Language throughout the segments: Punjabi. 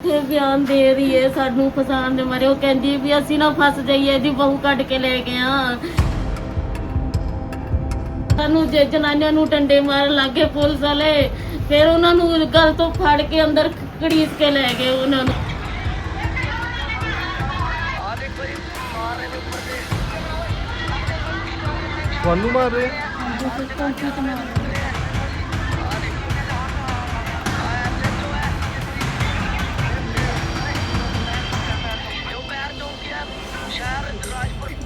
ਤੇ ਬਿਆਨ ਦੇ ਰਹੀ ਹੈ ਸਾਨੂੰ ਫਸਾਉਣ ਦੇ ਮਾਰੇ। ਉਹ ਕਹਿੰਦੀ ਵੀ ਅਸੀਂ ਨਾ ਫਸ ਜਾਈਏ ਇਹਦੀ ਬਹੂ ਕੱਢ ਕੇ ਲੈ ਗਿਆ। ਸਾਨੂੰ ਜੇ ਜਨਾਨੀਆਂ ਨੂੰ ਟੰਡੇ ਮਾਰਨ ਲੱਗੇ ਪੁਲਿਸ ਵਾਲੇ ਫਿਰ ਉਹਨਾਂ ਨੂੰ ਗਲ ਤੋਂ ਫੜ ਕੇ ਅੰਦਰ ਘੜੀਸ ਕੇ ਲੈ ਗਏ ਉਹਨਾਂ ਨੂੰ। ਤੁਹਾਨੂੰ ਮਾਰ ਰਹੇ?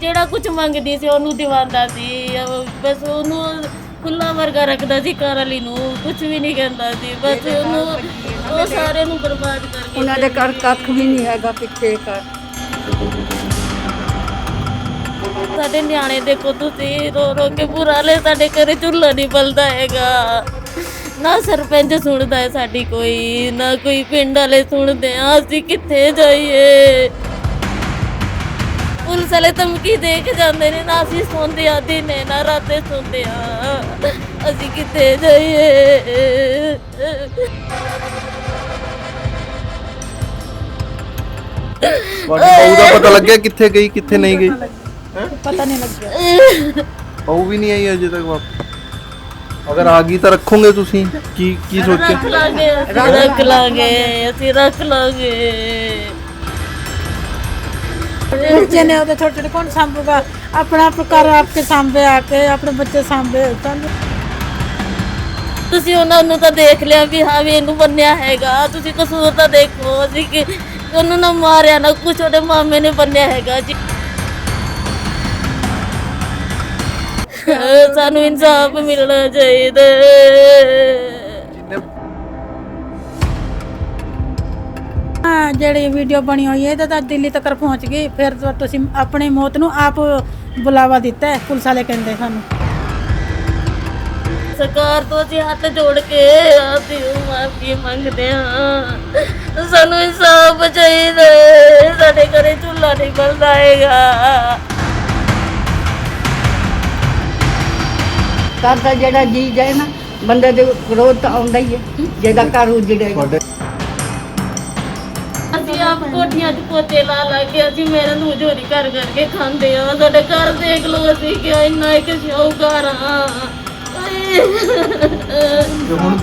ਜਿਹੜਾ ਕੁਝ ਮੰਗਦੀ ਸੀ ਉਹਨੂੰ ਦਿਵਾਉਂਦਾ ਸੀ। ਉਹ ਬਸ ਉਹਨੂੰ ਖੁੱਲਾ ਵਰਗਾ ਰੱਖਦਾ ਸੀ ਘਰ ਵਾਲੀ ਨੂੰ ਕੁਝ ਵੀ ਨਹੀਂ ਕਹਿੰਦਾ ਸੀ। ਬਸ ਉਹਨੂੰ ਉਹ ਸਾਰੇ ਨੂੰ ਬਰਬਾਦ ਕਰ ਉਹਨਾਂ ਦੇ ਘਰ ਕੱਖ ਵੀ ਨਹੀਂ ਹੈਗਾ ਪਿੱਛੇ ਘਰ। ਸਾਡੇ ਨਿਆਣੇ ਦੇਖੋ ਤੁਸੀਂ ਰੋ ਰੋ ਕੇ ਬੁਰਾ ਲੈ ਸਾਡੇ ਘਰੇ ਚੁੱਲ੍ਹਾ ਨਹੀਂ ਬਲਦਾ ਹੈਗਾ। ਨਾ ਸਰਪੰਚ ਸੁਣਦਾ ਹੈ ਸਾਡੀ ਕੋਈ ਨਾ ਕੋਈ ਪਿੰਡ ਵਾਲੇ ਸੁਣਦੇ ਆ ਅਸੀਂ ਕਿੱਥੇ ਜਾਈਏ? ਪੁਲਿਸ ਵਾਲੇ ਧਮਕੀ ਦੇ ਕੇ ਜਾਂਦੇ ਨੇ ਨਾ ਅਸੀਂ ਸੌਂਦੇ ਆ ਦਿਨੇ ਨਾ ਰਾਤੇ ਸੌਂਦੇ ਆ। ਅਸੀਂ ਕਿੱਥੇ ਜਾਈਏ? ਤੁਹਾਡੀ ਬਹੂ ਦਾ ਪਤਾ ਲੱਗਿਆ ਕਿੱਥੇ ਗਈ ਕਿੱਥੇ ਨਹੀਂ ਗਈ? ਪਤਾ ਨਹੀਂ ਲੱਗਿਆ। ਬਹੂ ਵੀ ਨਹੀਂ ਆਈ ਅਜੇ ਤੱਕ ਵਾਪਸ ਅਗਰ ਆ ਗਈ ਤਾਂ ਰੱਖੋਗੇ ਤੁਸੀਂ? ਕੀ ਕੀ ਸੋਚਿਆ? ਰੱਖ ਲਾਂਗੇ ਅਸੀਂ ਰੱਖ ਲਾਂਗੇ ਅਸੀਂ ਰੱਖ ਲਾਂਗੇ। ਬੱਚੇ ਨੇ ਉਹਦੇ ਛੋਟੇ ਛੋਟੇ ਕੌਣ ਸੰਭੂਗਾ? ਆਪਣਾ ਪ੍ਰਕਾਰ ਆਪਕੇ ਸਾਹਮਣੇ ਆ ਕੇ, ਆਪਣੇ ਬੱਚੇ ਸਾਹਮਣੇ ਸਾਨੂੰ ਤੁਸੀਂ ਉਹਨਾਂ ਨੂੰ ਤਾਂ ਦੇਖ ਲਿਆ ਵੀ ਹਾਂ ਵੀ ਇਹਨੂੰ ਬੰਨਿਆ ਹੈਗਾ। ਤੁਸੀਂ ਕਸੂਰ ਤਾਂ ਦੇਖੋ ਜੀ ਕਿ ਉਹਨੂੰ ਨਾ ਮਾਰਿਆ ਨਾ ਕੁਛ, ਉਹਦੇ ਮਾਮੇ ਨੇ ਬੰਨਿਆ ਹੈਗਾ ਜੀ। ਸਾਨੂੰ ਇਨਸਾਫ ਮਿਲਣਾ ਚਾਹੀਦਾ। ਹਾਂ ਜਿਹੜੀ ਵੀਡੀਓ ਬਣੀ ਹੋਈ ਹੈ ਇਹ ਤਾਂ ਦਿੱਲੀ ਤੱਕ ਪਹੁੰਚ ਗਈ। ਫਿਰ ਤਾਂ ਤੁਸੀਂ ਆਪਣੀ ਮੌਤ ਨੂੰ ਆਪ ਬੁਲਾਵਾ ਦਿੱਤਾ ਹੈ ਪੁਲਿਸ ਵਾਲੇ ਕਹਿੰਦੇ ਸਾਨੂੰ। ਸਰਕਾਰ ਤੋਂ ਅਸੀਂ ਹੱਥ ਜੋੜ ਕੇ ਅਸੀਂ ਮਾਫੀ ਮੰਗਦੇ ਹਾਂ। ਸਾਨੂੰ ਇਨਸਾਫ ਚਾਹੀਦਾ ਹੈ। ਸਾਡੇ ਘਰੇ ਚੁੱਲ੍ਹਾ ਨਹੀਂ ਬਲਦਾ ਹੈਗਾ। ਘਰ ਦਾ ਜਿਹੜਾ ਜੀ ਜਾਏ ਨਾ ਬੰਦੇ ਦੇ ਵਿਰੋਧ ਤਾਂ ਆਉਂਦਾ ਹੀ ਹੈ। ਜਿਹਦਾ ਘਰ ਉਜੜੇਗਾ। ਅਸੀਂ ਆਪ ਕੋਠੀਆਂ 'ਚ ਪੋਤੇ ਲਾ ਲਾ ਕੇ ਅਸੀਂ ਮੇਰੇ ਨੂੰ ਜੋਰੀ ਕਰ ਕਰਕੇ ਖਾਂਦੇ ਆ। ਸਾਡੇ ਘਰ ਦੇਖ ਲਓ ਅਸੀਂ ਕਿ ਇੰਨਾ ਇੱਕ ਸ਼ੌਕਾਰ ਆ। ਤੇ ਹੁਣ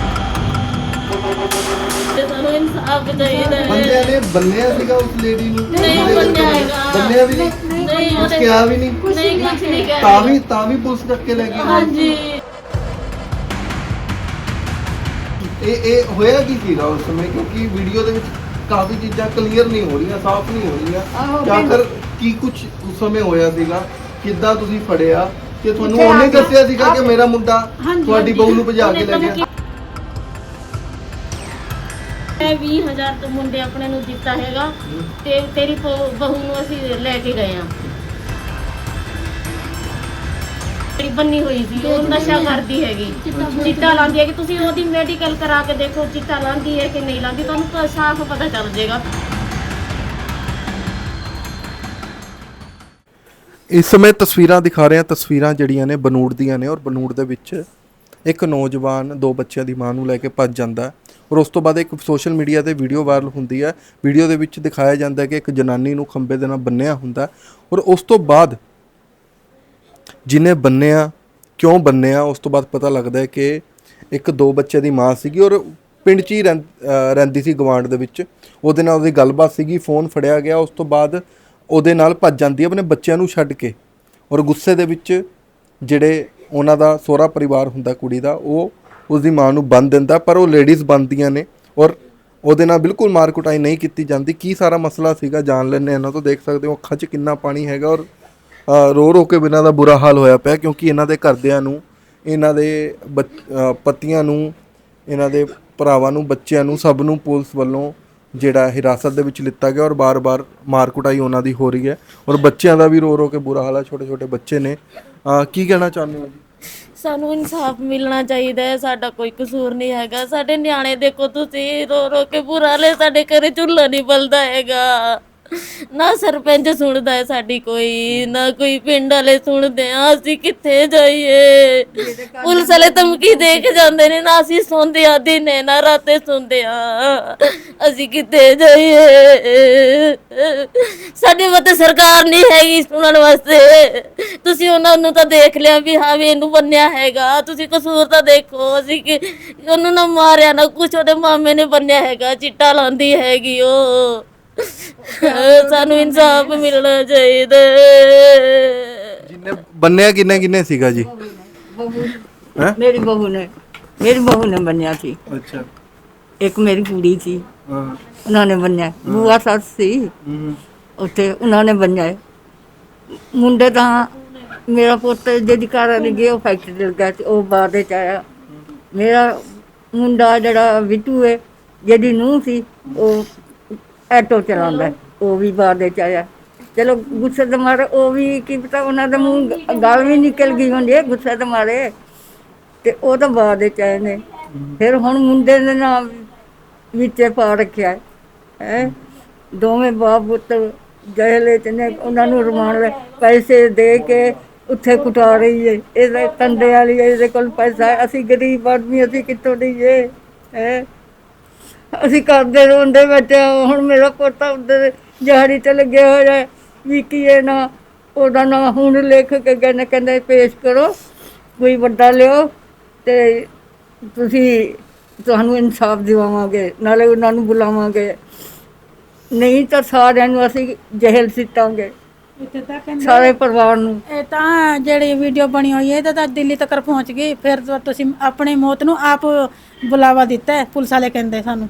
ਤੇ ਸਾਨੂੰ ਇਨਸਾਫ ਚਾਹੀਦਾ ਬੰਦਿਆਂ ਹੈ ਨੇ ਬੰਨਿਆ ਸੀਗਾ ਉਸ ਲੇਡੀ ਨੂੰ? ਨਹੀਂ ਬੰਨਿਆ ਹੈਗਾ। ਬੰਨਿਆ ਵੀ ਨਹੀਂ? ਨਹੀਂ ਕੁਝ ਉਹਦੇ ਕਿਹਾ ਵੀ ਨਹੀਂ? ਨਹੀਂ ਕੁਝ ਨਹੀਂ ਤਾਂ ਕਹਿ ਵੀ ਤਾਂ ਵੀ ਪੁਲਿਸ ਚੱਕ ਕੇ ਲੈ ਗਈ। ਹਾਂਜੀ। ਇਹ ਇਹ ਹੋਇਆ ਕੀ ਸੀਗਾ ਉਸ ਸਮੇਂ? ਕਿਉਂਕਿ ਵੀਡੀਓ ਦੇ ਵਿੱਚ ਕਾਫੀ ਚੀਜ਼ਾਂ ਕਲੀਅਰ ਨਹੀਂ ਹੋ ਰਹੀਆਂ ਸਾਫ਼ ਨਹੀਂ ਹੋ ਰਹੀਆਂ। ਆਹੋ। ਫਿਰ ਕੀ ਕੁਝ ਉਸ ਸਮੇਂ ਹੋਇਆ ਸੀਗਾ? ਕਿੱਦਾਂ ਤੁਸੀਂ ਫੜਿਆ? ਕਿ ਤੁਹਾਨੂੰ ਉਹਨੇ ਆ ਕੇ- ਦੱਸਿਆ ਸੀਗਾ ਕਿ ਮੇਰਾ ਮੁੰਡਾ ਹਾਂਜੀ, ਤੁਹਾਡੀ ਬਹੂ ਨੂੰ ਭਜਾ ਕੇ ਲੈ ਗਿਆ? ਮੈਂ 20000 ਤੋਂ ਮੁੰਡੇ ਆਪਣੇ ਨੂੰ ਦਿੱਤਾ ਹੈਗਾ ਤੇ ਤੇਰੀ ਬ- ਬਹੂ ਨੂੰ ਅਸੀਂ ਲੈ ਕੇ ਗਏ ਆ ਬੰਨੀ ਹੋਈ ਸੀ, ਉਹ ਨਸ਼ਾ ਕਰਦੀ ਹੈਗੀ। ਚਿੱਟਾ ਲਾਉਂਦੀ ਹੈ ਕਿ ਤੁਸੀਂ ਉਹਦੀ ਮੈਡੀਕਲ ਕਰਾ ਕੇ ਦੇਖੋ ਚਿੱਟਾ ਲਾਉਂਦੀ ਹੈ ਕਿ ਨਹੀਂ ਲਾਉਂਦੀ, ਤੁਹਾਨੂੰ ਸਾਫ਼ ਪਤਾ ਚੱਲ ਜਾਏਗਾ। ਇਸ ਸਮੇਂ ਤਸਵੀਰਾਂ ਦਿਖਾ ਰਹੇ ਹਾਂ, ਤਸਵੀਰਾਂ ਜਿਹੜੀਆਂ ਨੇ ਬਨੂੜ ਦੀਆਂ ਨੇ ਔਰ ਬਨੂੜ ਦੇ ਵਿੱਚ ਇੱਕ ਨੌਜਵਾਨ ਦੋ ਬੱਚਿਆਂ ਦੀ ਮਾਂ ਨੂੰ ਲੈ ਕੇ ਭੱਜ ਜਾਂਦਾ ਹੈ ਔਰ ਉਸ ਤੋਂ ਬਾਅਦ ਇੱਕ ਸੋਸ਼ਲ ਮੀਡੀਆ ਤੇ ਵੀਡੀਓ ਵਾਇਰਲ ਹੁੰਦੀ ਹੈ। ਵੀਡੀਓ ਦੇ ਵਿੱਚ ਦਿਖਾਇਆ ਜਾਂਦਾ ਹੈ ਕਿ ਇੱਕ ਜਨਾਨੀ ਨੂੰ ਖੰਬੇ ਦੇ ਨਾਲ ਬੰਨਿਆ ਹੁੰਦਾ ਔਰ ਉਸ ਤੋਂ ਬਾਅਦ ਜਿਹਨੇ ਬੰਨਿਆ ਕਿਉਂ ਬੰਨਿਆ ਉਸ ਤੋਂ ਬਾਅਦ ਪਤਾ ਲੱਗਦਾ ਹੈ ਕਿ ਇੱਕ ਦੋ ਬੱਚੇ ਦੀ ਮਾਂ ਸੀਗੀ ਔਰ ਪਿੰਡ 'ਚ ਹੀ ਰਹਿੰ- ਰਹਿੰਦੀ ਸੀ ਗਵਾਂਡ ਦੇ ਵਿੱਚ। ਉਹਦੇ ਨਾਲ ਉਹਦੀ ਗੱਲਬਾਤ ਸੀਗੀ, ਫੋਨ ਫੜਿਆ ਗਿਆ, ਉਸ ਤੋਂ ਬਾਅਦ ਉਹਦੇ ਨਾਲ ਭੱਜ ਜਾਂਦੀ ਹੈ ਆਪਣੇ ਬੱਚਿਆਂ ਨੂੰ ਛੱਡ ਕੇ। ਔਰ ਗੁੱਸੇ ਦੇ ਵਿੱਚ ਜਿਹੜੇ ਉਹਨਾਂ ਦਾ ਸਹੁਰਾ ਪਰਿਵਾਰ ਹੁੰਦਾ, ਕੁੜੀ ਦਾ, ਉਹ ਉਸ ਦੀ ਮਾਂ ਨੂੰ ਬੰਨ ਦਿੰਦਾ, ਪਰ ਉਹ ਲੇਡੀਜ਼ ਬੰਨਦੀਆਂ ਨੇ ਔਰ ਉਹਦੇ ਨਾਲ ਬਿਲਕੁਲ ਮਾਰ ਕੁਟਾਈ ਨਹੀਂ ਕੀਤੀ ਜਾਂਦੀ। ਕੀ ਸਾਰਾ ਮਸਲਾ ਸੀਗਾ? ਜਾਣ ਲੈਣੇ ਇਹਨਾਂ ਤੋਂ ਦੇਖ ਸਕਦੇ ਹੋ ਅੱਖਾਂ 'ਚ ਕਿੰਨਾ ਪਾਣੀ ਹੈਗਾ ਔਰ ਰੋ ਰੋ ਕੇ ਬਿਨਾਂ ਦਾ ਬੁਰਾ ਹਾਲ ਹੋਇਆ ਪਿਆ ਕਿਉਂਕਿ ਇਹਨਾਂ ਦੇ ਘਰਦਿਆਂ ਨੂੰ, ਇਹਨਾਂ ਦੇ ਪਤੀਆਂ ਨੂੰ, ਇਹਨਾਂ ਦੇ ਭਰਾਵਾਂ ਨੂੰ, ਬੱਚਿਆਂ ਨੂੰ, ਸਭ ਨੂੰ ਪੁਲਿਸ ਵੱਲੋਂ ਜਿਹੜਾ ਹਿਰਾਸਤ ਦੇ ਵਿੱਚ ਲਿੱਤਾ ਗਿਆ ਔਰ ਬਾਰ-ਬਾਰ ਮਾਰ ਕੁਟਾਈ ਉਹਨਾਂ ਦੀ ਹੋ ਰਹੀ ਹੈ ਔਰ ਬੱਚਿਆਂ ਦਾ ਵੀ ਰੋ ਰੋ ਕੇ ਬੁਰਾ ਹਾਲ ਹੈ, ਛੋਟੇ-ਛੋਟੇ ਬੱਚੇ ਨੇ। ਕੀ ਕਹਿਣਾ ਚਾਹੁੰਦੇ ਹੋ ਜੀ? ਸਾਨੂੰ ਇਨਸਾਫ ਮਿਲਣਾ ਚਾਹੀਦਾ ਹੈ, ਸਾਡਾ ਕੋਈ ਕਸੂਰ ਨਹੀਂ ਹੈਗਾ। ਸਾਡੇ ਨਿਆਣੇ ਦੇਖੋ ਤੁਸੀਂ ਰੋ ਰੋ ਕੇ ਬੁਰਾ ਲੈ ਸਾਡੇ ਘਰੇ ਚੁੱਲ੍ਹਾ ਨਹੀਂ ਬਲਦਾ ਹੈਗਾ। ਨਾ ਸਰਪੰਚ ਸੁਣਦਾ ਹੈ ਸਾਡੀ ਕੋਈ, ਨਾ ਕੋਈ ਪਿੰਡ ਵਾਲੇ ਸੁਣਦੇ ਆ, ਅਸੀਂ ਕਿੱਥੇ ਜਾਈਏ? ਪੁਲਿਸ ਵਾਲੇ ਧਮਕੀ ਦੇ ਕੇ ਜਾਂਦੇ ਨੇ, ਨਾ ਅਸੀਂ ਸੌਂਦੇ ਆ, ਦਿਨੇ ਨਾ ਰਾਤੇ ਸੌਂਦੇ ਆ। ਅਸੀਂ ਕਿੱਥੇ ਜਾਈਏ? ਸਾਡੇ ਮਤੇ ਸਰਕਾਰ ਨਹੀਂ ਹੈਗੀ ਸੁਣਨ ਵਾਸਤੇ। ਤੁਸੀਂ ਉਹਨਾਂ ਨੂੰ ਤਾਂ ਦੇਖ ਲਿਆ ਵੀ ਹਾਂ ਵੀ ਇਹਨੂੰ ਬੰਨਿਆ ਹੈਗਾ। ਤੁਸੀਂ ਕਸੂਰ ਤਾਂ ਦੇਖੋ, ਅਸੀਂ ਕਿ ਉਹਨੂੰ ਨਾ ਮਾਰਿਆ ਨਾ ਕੁਛ, ਉਹਦੇ ਮਾਮੇ ਨੇ ਬੰਨਿਆ ਹੈਗਾ, ਚਿੱਟਾ ਲਾਉਂਦੀ ਹੈਗੀ ਉਹ। ਸਾਨੂੰ ਇਨਸਾਫ ਮਿਲਣਾ ਚਾਹੀਦਾ। ਜਿੰਨੇ ਬੰਨਿਆ ਕਿੰਨੇ ਕਿੰਨੇ ਸੀਗਾ ਜੀ? ਹੈ? ਮੇਰੀ ਬਹੂ ਨੇ ਮੇਰੀ ਬਹੂ ਨੇ ਬੰਨਿਆ ਸੀ। ਅੱਛਾ। ਇੱਕ ਮੇਰੀ ਕੁੜੀ ਸੀ। ਹਾਂ। ਉਹਨਾਂ ਨੇ ਬੰਨਿਆ। ਬੂਆ ਸੱਸ ਸੀ। ਹੂੰ। ਉੱਥੇ ਉਹਨਾਂ ਨੇ ਬੰਨਿਆ। ਮੁੰਡੇ ਤਾਂ ਮੇਰਾ ਪੁੱਤ ਜਿਹਦੀ ਘਰ ਵਾਲੀ ਗਿਆ ਉਹ ਫੈਕਟਰੀ ਲੱਗਾ ਸੀ ਉਹ ਬਾਅਦ ਵਿੱਚ ਆਇਆ। ਮੇਰਾ ਮੁੰਡਾ ਜਿਹੜਾ ਵਿਟੂ ਹੈ ਜਿਹਦੀ ਨੂੰਹ ਸੀ ਉਹ ਆਟੋ ਚਲਾਉਂਦਾ ਉਹ ਵੀ ਬਾਅਦ ਚ ਆਇਆ। ਚਲੋ ਗੁੱਸੇ ਦੇ ਮਾਰੇ, ਉਹ ਵੀ ਕੀ ਪਤਾ ਉਹਨਾਂ ਦਾ ਮੂੰਹ ਗਾਲ ਵੀ ਨਿਕਲ ਗਈ ਹੁੰਦੀ ਹੈ ਗੁੱਸੇ ਦੇ ਮਾਰੇ। ਤੇ ਉਹ ਤਾਂ ਬਾਅਦ ਵਿੱਚ ਆਏ ਨੇ। ਫਿਰ ਹੁਣ ਮੁੰਡੇ ਦੇ ਨਾਮ ਵਿੱਚੇ ਪਾ ਰੱਖਿਆ ਹੈ। ਹੈਂ। ਦੋਵੇਂ ਬਾਪ ਪੁੱਤ ਜਹਲੇ ਚ ਨੇ, ਉਹਨਾਂ ਨੂੰ ਰਮਾਨ ਲੈ ਪੈਸੇ ਦੇ ਕੇ ਉੱਥੇ ਕੁਟਾ ਰਹੀ ਹੈ ਇਹਦੇ ਕੰਡੇ ਵਾਲੀ ਇਹਦੇ ਕੋਲ ਪੈਸਾ ਅਸੀਂ ਗਰੀਬ ਆਦਮੀ, ਅਸੀਂ ਕਿੱਥੋਂ ਦਈਏ? ਹੈ? ਅਸੀਂ ਕਰਦੇ ਰੋਂਦੇ ਬੈਠੇ ਹਾਂ। ਹੁਣ ਮੇਰਾ ਪੋਤਾ ਉੱਧਰ ਜਹਾੜੀ ਤੇ ਲੱਗਿਆ ਹੋਇਆ ਹੈ ਵੀ ਕੀ ਇਹ ਨਾ ਉਹਦਾ ਨਾਂ ਹੁਣ ਲਿਖ ਕੇ ਗਏ ਨੇ ਕਹਿੰਦੇ ਪੇਸ਼ ਕਰੋ ਕੋਈ ਵੱਡਾ ਲਿਓ ਤੇ ਤੁਸੀਂ ਤੁਹਾਨੂੰ ਇਨਸਾਫ ਦਿਵਾਵਾਂਗੇ ਨਾਲੇ ਉਹਨਾਂ ਨੂੰ ਬੁਲਾਵਾਂਗੇ ਨਹੀਂ ਤਾਂ ਸਾਰਿਆਂ ਨੂੰ ਅਸੀਂ ਜੇਲ੍ਹ ਸਿੱਟਾਂਗੇ ਇੱਥੇ ਤਾਂ ਕਹਿੰਦੇ ਸਾਰੇ ਪਰਿਵਾਰ ਨੂੰ ਇਹ ਤਾਂ ਜਿਹੜੀ ਵੀਡੀਓ ਬਣੀ ਹੋਈ ਹੈ ਇਹ ਤਾਂ ਤਾਂ ਦਿੱਲੀ ਤੱਕ ਪਹੁੰਚ ਗਈ ਫਿਰ ਤਾਂ ਤੁਸੀਂ ਆਪਣੀ ਮੌਤ ਨੂੰ ਆਪ ਬੁਲਾਵਾ ਦਿੱਤਾ ਹੈ ਪੁਲਿਸ ਵਾਲੇ ਕਹਿੰਦੇ ਸਾਨੂੰ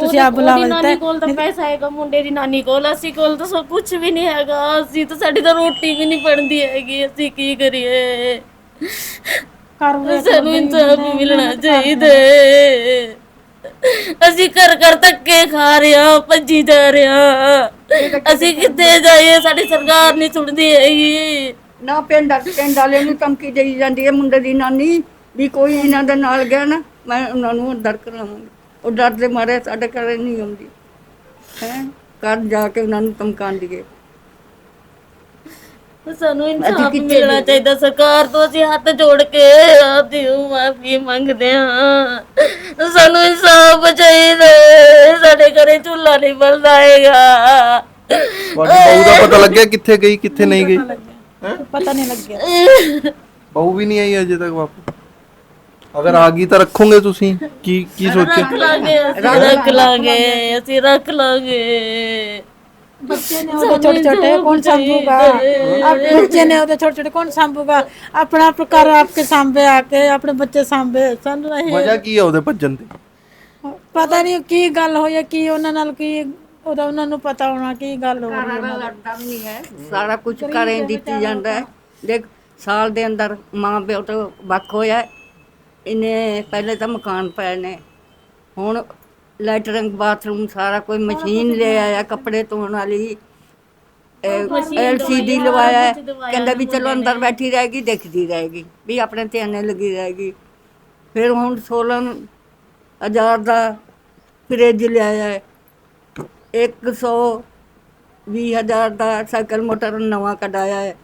ਤੁਸੀਂ ਆਪ ਬੁਲਾਵਾ ਦਿੱਤਾ ਨਾਨੀ। ਕੋਲ ਤਾਂ ਪੈਸਾ ਹੈਗਾ ਮੁੰਡੇ ਦੀ ਨਾਨੀ ਕੋਲ। ਅਸੀਂ ਕੋਲ ਤਾਂ ਸਭ ਕੁਝ ਵੀ ਨਹੀਂ ਹੈਗਾ। ਅਸੀਂ ਤਾਂ ਸਾਡੀ ਤਾਂ ਰੋਟੀ ਵੀ ਨਹੀਂ ਬਣਦੀ ਹੈਗੀ। ਅਸੀਂ ਕੀ ਕਰੀਏ? ਘਰ ਵਿੱਚ ਸਾਨੂੰ ਇਨਸਾਫ ਮਿਲਣਾ ਚਾਹੀਦਾ ਹੈ। ਅਸੀਂ ਕਰ ਕਰ ਧੱਕੇ ਖਾ ਰਿਆ ਭੱਜੀ ਜਾ ਰਿਆ ਅਸੀਂ ਕਿੱਥੇ ਜਾਈਏ? ਸਾਡੀ ਸਰਕਾਰ ਨਹੀਂ ਸੁਣਦੀ ਹੈਗੀ। ਨਾ ਪਿੰਡ ਪਿੰਡ ਵਾਲਿਆਂ ਨੂੰ ਧਮਕੀ ਦੇਈ ਜਾਂਦੀ ਹੈ ਮੁੰਡੇ ਦੀ ਨਾਨੀ ਵੀ ਕੋਈ ਇਹਨਾਂ ਦੇ ਨਾਲ ਗਿਆ ਨਾ ਮੈਂ ਉਹਨਾਂ ਨੂੰ ਅੰਦਰ ਕਰਾਵਾਂਗੀ। ਉਹ ਡਰ ਦੇ ਮਾਰੇ ਸਾਡੇ ਘਰੇ ਨਹੀਂ ਆਉਂਦੀ। ਹੈ? ਘਰ ਜਾ ਕੇ ਉਹਨਾਂ ਨੂੰ ਧਮਕਾਉਂਦੀ ਹੈ। ਸਾਨੂੰ ਇਨਸਾਫ ਮਿਲਣਾ? ਚਾਹੀਦਾ। ਸਰਕਾਰ ਤੋਂ ਅਸੀਂ ਹੱਥ ਜੋੜ ਕੇ ਆਦੀ ਮਾਫੀ ਮੰਗਦੇ ਹਾਂ। ਸਾਨੂੰ ਇਨਸਾਫ ਚਾਹੀਦਾ। ਸਾਡੇ ਘਰੇ ਚੁੱਲ੍ਹਾ ਨਹੀਂ ਬਲਦਾ ਹੈਗਾ। ਬਹੂ ਦਾ ਪਤਾ ਲੱਗਿਆ ਕਿੱਥੇ ਗਈ ਕਿੱਥੇ ਨਹੀਂ ਗਈ? ਪਤਾ ਨਹੀਂ ਲੱਗਿਆ। ਬਹੂ ਵੀ ਨਹੀਂ ਆਈ ਅਜੇ ਤੱਕ ਵਾਪਸ? ਅਗਰ ਆ ਗਈ ਤਾਂ ਰੱਖੋਗੇ ਤੁਸੀਂ? ਕੀ ਕੀ ਸੋਚਿਆ? ਰੱਖ ਲਾਂਗੇ ਅਸੀਂ ਰੱਖ ਲਾਂਗੇ ਅਸੀਂ ਰੱਖ ਲਾਂਗੇ। ਬੱਚੇ ਨੇ ਉਹਦੇ ਛੋਟੇ ਛੋਟੇ ਕੌਣ ਸੰਭੂਗਾ? ਆਪਣੇ ਬੱਚੇ ਨੇ ਉਹਦੇ ਛੋਟੇ ਛੋਟੇ ਕੌਣ ਸੰਭੂਗਾ? ਆਪਣਾ ਆਪ ਕਰ ਆਪਕੇ ਸਾਹਮਣੇ ਆ ਕੇ ਆਪਣੇ ਬੱਚੇ ਸਾਹਮਣੇ ਸਾਨੂੰ ਇਹ ਵਜ੍ਹਾ ਕੀ ਆ ਉਹਦੇ ਭੱਜਣ ਦੀ ਪਤਾ ਨਹੀਂ ਕੀ ਗੱਲ ਹੋਈ ਹੈ ਕੀ ਉਹਨਾਂ ਨਾਲ ਕੀ ਉਹਦਾ ਉਹਨਾਂ ਨੂੰ ਪਤਾ ਹੋਣਾ ਕੀ ਗੱਲ ਹੋ ਰਹੀ ਹੈ ਸਾਰਾ ਲੜਦਾ ਵੀ ਨਹੀਂ ਹੈ। ਸਾਰਾ ਕੁਝ ਕਰੇ ਦਿੱਤੀ ਜਾਂਦਾ ਹੈ। ਦੇਖ ਸਾਲ ਦੇ ਅੰਦਰ ਮਾਂ ਪਿਓ ਤੋਂ ਵੱਖ ਹੋਇਆ ਹੈ। ਇਹਨੇ ਪਹਿਲੇ ਤਾਂ ਮਕਾਨ ਪਏ ਨੇ। ਹੁਣ ਲੈਟਰਿੰਗ ਬਾਥਰੂਮ ਸਾਰਾ ਕੋਈ ਮਸ਼ੀਨ ਲੈ ਆਇਆ ਕੱਪੜੇ ਧੋਣ ਵਾਲੀ। ਐਲਸੀਡੀ ਲਵਾਇਆ ਹੈ। ਕਹਿੰਦਾ ਵੀ ਚਲੋ ਅੰਦਰ ਬੈਠੀ ਰਹੇਗੀ ਦੇਖਦੀ ਰਹੇਗੀ ਵੀ ਆਪਣੇ ਧਿਆਨੇ ਲੱਗੀ ਰਹੇਗੀ ਫਿਰ ਹੁਣ 16 ਹਜ਼ਾਰ ਦਾ ਫ੍ਰਿਜ ਲਿਆਇਆ ਹੈ। 100 ਵੀਹ ਹਜ਼ਾਰ ਦਾ ਸਾਈਕਲ ਮੋਟਰ ਨਵਾਂ ਕਢਾਇਆ ਹੈ।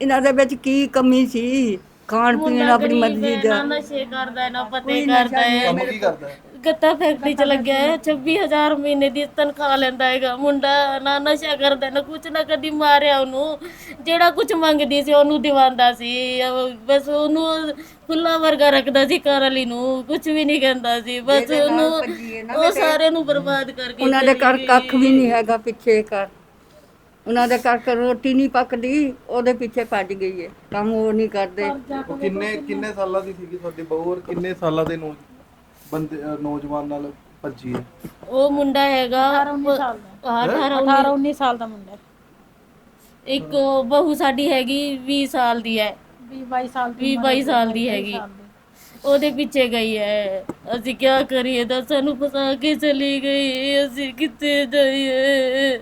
ਇਹਨਾਂ ਦੇ ਵਿੱਚ ਕੀ ਕਮੀ ਸੀ? ਖਾਣ ਪੀਣ ਆਪਣੀ ਮਰਜ਼ੀ ਨਾ ਦਾ। ਨਸ਼ੇ ਕਰਦਾ ਹੈ, ਨਾ ਪਤੇ ਕਰਦਾ ਹੈ। ਕੀ ਕਰਦਾ ਗੱਤਾ ਫੈਕਟਰੀ ਚ ਲੱਗਿਆ ਹੈ 26000 ਮਹੀਨੇ ਦੀ ਤਨਖਾਹ ਲੈਂਦਾ ਹੈਗਾ। ਮੁੰਡਾ ਨਾ ਨਸ਼ਾ ਕਰਦਾ ਨਾ ਕੁਛ ਨਾ ਕਦੀ ਮਾਰਿਆ ਉਹਨੂੰ। ਜਿਹੜਾ ਕੁਝ ਮੰਗਦੀ ਸੀ ਉਹਨੂੰ ਦਿਵਾਉਂਦਾ ਸੀ। ਬਸ ਉਹਨੂੰ ਖੁੱਲਾ ਵਰਗਾ ਰੱਖਦਾ ਸੀ ਘਰ ਵਾਲੀ ਨੂੰ ਕੁਝ ਵੀ ਨਹੀਂ ਕਹਿੰਦਾ ਸੀ। ਬਸ ਉਹਨੂੰ ਉਹ ਸਾਰਿਆਂ ਨੂੰ ਬਰਬਾਦ ਕਰਕੇ ਉਹਨਾਂ ਦੇ ਘਰ ਕੱਖ ਵੀ ਨਹੀਂ ਹੈਗਾ ਪਿੱਛੇ ਘਰ। ਉਹਨਾਂ ਦੇ ਘਰ ਰੋਟੀ ਨਹੀਂ ਪੱਕਦੀ ਉਹਦੇ ਪਿੱਛੇ ਭੱਜ ਗਈ ਹੈ ਕੰਮ ਉਹ ਨਹੀਂ ਕਰਦੇ। ਉਹ ਕਿੰਨੇ ਕਿੰਨੇ ਸਾਲਾਂ ਦੀ ਸੀਗੀ ਤੁਹਾਡੀ ਬਹੂ ਔਰ ਕਿੰਨੇ ਸਾਲਾਂ ਦੇ ਨੌ ਬੰਦੇ ਅ, ਨੌਜਵਾਨ ਨਾਲ ਭੱਜੀ ਹੈ ਉਹ ਮੁੰਡਾ ਹੈਗਾ 19 ਸਾਲ ਦਾ। 18 18 19 ਸਾਲ ਦਾ ਮੁੰਡਾ ਹੈ। ਇੱਕ ਉਹ ਬਹੂ ਸਾਡੀ ਹੈਗੀ 20 ਸਾਲ ਦੀ ਹੈ। 20 22 ਸਾਲ ਦੀ 20 22 ਸਾਲ ਦੀ ਹੈਗੀ। ਉਹਦੇ ਪਿੱਛੇ ਗਈ ਹੈ। ਅਸੀਂ ਕੀ ਕਰੀਏ ਤਾਂ ਸਾਨੂੰ ਫਸਾ ਕੇ ਚਲੀ ਗਈ। ਅਸੀਂ ਕਿੱਥੇ ਜਾਈਏ?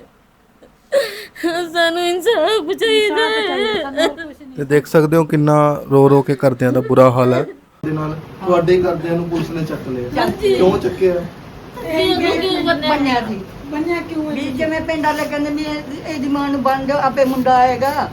ਸਾਨੂੰ ਇਨਸਾਫ ਚਾਹੀਦਾ ਹੈ। ਤੇ ਦੇਖ ਸਕਦੇ ਹੋ ਕਿੰਨਾ ਰੋ ਰੋ ਕੇ ਕਰਦਿਆਂ ਦਾ ਬੁਰਾ ਹਾਲ ਹੈ। ਦੇ ਨਾਲ ਤੁਹਾਡੇ ਕਰਦਿਆਂ ਨੂੰ ਪੁਲਿਸ ਨੇ ਚੱਕ ਲਿਆ। ਕਿਉਂ ਚੱਕਿਆ? ਇਹ ਕਿਉਂ ਬੰਨਿਆ ਬੰਨਿਆ ਸੀ। ਬੰਨਿਆ ਕਿਉਂ ਵੀ ਜਿਵੇਂ ਪਿੰਡ ਕਹਿੰਦੇ ਵੀ ਇਹ- ਇਹਦੀ ਮਾਂ ਨੂੰ ਬੰਨ ਦਿਓ ਆਪੇ ਮੁੰਡਾ ਆਏਗਾ।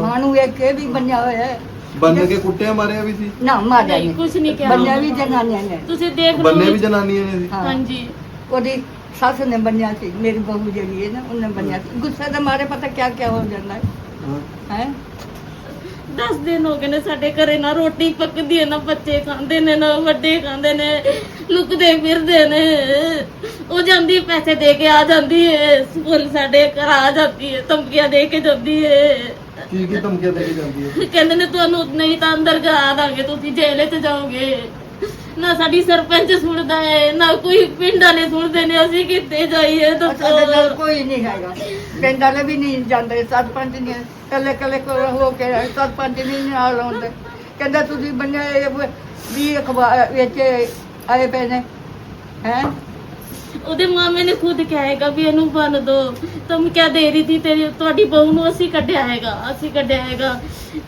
ਮਾਂ ਨੂੰ ਵੇਖ ਕੇ ਵੀ ਬੰਨਿਆ ਹੋਇਆ ਹੈ। ਬੰਨ ਕੇ ਕੁੱਟਿਆ ਮਾਰਿਆ ਵੀ ਸੀ? ਨਾ ਮਾਰਿਆ ਨਹੀਂ ਨਹੀਂ। ਕੁਝ ਨਹੀਂ ਕਿਹਾ। ਬੰਨਿਆ ਵੀ ਜਨਾਨੀਆਂ ਨੇ। ਤੁਸੀਂ ਦੇਖ ਬੰਨੇ ਵੀ ਲਓ ਜਨਾਨੀਆਂ ਨੇ ਸੀ ਹਾਂ। ਹਾਂਜੀ। ਉਹਦੀ ਸੱਸ ਨੇ ਬੰਨਿਆ ਸੀ ਮੇਰੀ ਬਹੂ ਜਿਹੜੀ ਹੈ ਨਾ ਉਹਨੇ ਬੰਨਿਆ ਸੀ। ਗੁੱਸੇ ਦੇ ਮਾਰੇ ਪਤਾ ਕਿਆ ਕਿਆ ਹੋ ਜਾਂਦਾ ਹੈ। ਹਾਂ। ਹੈ? 10 ਦਿਨ ਹੋ ਗਏ ਨੇ ਸਾਡੇ ਘਰੇ ਨਾ ਰੋਟੀ ਪੱਕਦੀ ਹੈ ਨਾ ਬੱਚੇ ਖਾਂਦੇ ਨੇ ਨਾ ਵੱਡੇ ਖਾਂਦੇ ਨੇ ਲੁਕਦੇ ਫਿਰਦੇ ਨੇ। ਉਹ ਜਾਂਦੀ ਪੈਸੇ ਦੇ ਕੇ ਆ ਜਾਂਦੀ ਹੈ ਸਕੂਲ ਸਾਡੇ ਘਰ ਆ ਜਾਂਦੀ ਹੈ ਧਮਕੀਆਂ ਦੇ ਕੇ ਜਾਂਦੀ ਹੈ। ਕੀ ਕੀ ਧਮਕੀਆਂ ਦੇ ਕੇ ਜਾਂਦੀ ਹੈ? ਕਹਿੰਦੇ ਨੇ ਤੁਹਾਨੂੰ ਨਹੀਂ ਤਾਂ ਅੰਦਰ ਕਰਾ ਦਾਂਗੇ ਤੁਸੀਂ ਜੇਲ੍ਹ 'ਚ ਜਾਓਗੇ। ਨਾ ਸਾਡੀ ਸਰਪੰਚ ਸੁਣਦਾ ਹੈ ਨਾ ਕੋਈ ਪਿੰਡ ਵਾਲੇ ਸੁਣਦੇ ਨੇ ਅਸੀਂ ਕਿੱਥੇ ਜਾਈਏ ਸਾਡੇ ਨਾਲ ਦੱਸੋ ਕੋਈ ਨਹੀਂ ਹੈਗਾ। ਪਿੰਡ ਵਾਲੇ ਵੀ ਨਹੀਂ ਜਾਂਦੇ ਸਰਪੰਚ ਨਹੀਂ। ਕੱਲੇ ਕੱਲੇ ਹੋ ਕੇ ਸਰਪੰਚ ਨਹੀਂ ਨਾਲ ਆਉਂਦੇ। ਕਹਿੰਦਾ ਤੁਸੀਂ ਬੰਨਿਆ ਇਹ ਵੀ ਅਖਬਾਰ ਵਿੱਚ ਆਏ ਪਏ ਨੇ। ਹੈ? ਉਹਦੇ ਮਾਮੇ ਨੇ ਖੁਦ ਕਿਹਾ ਹੈਗਾ ਵੀ ਇਹਨੂੰ ਬੰਨ ਦੋ। ਤੁਮ ਕਿਆ ਦੇ ਰਹੀ ਥੀ ਤੇਰੀ, ਤੁਹਾਡੀ ਬਹੂ ਨੂੰ ਅਸੀਂ ਕੱਢਿਆ ਹੈਗਾ, ਅਸੀਂ ਕੱਢਿਆ ਹੈਗਾ।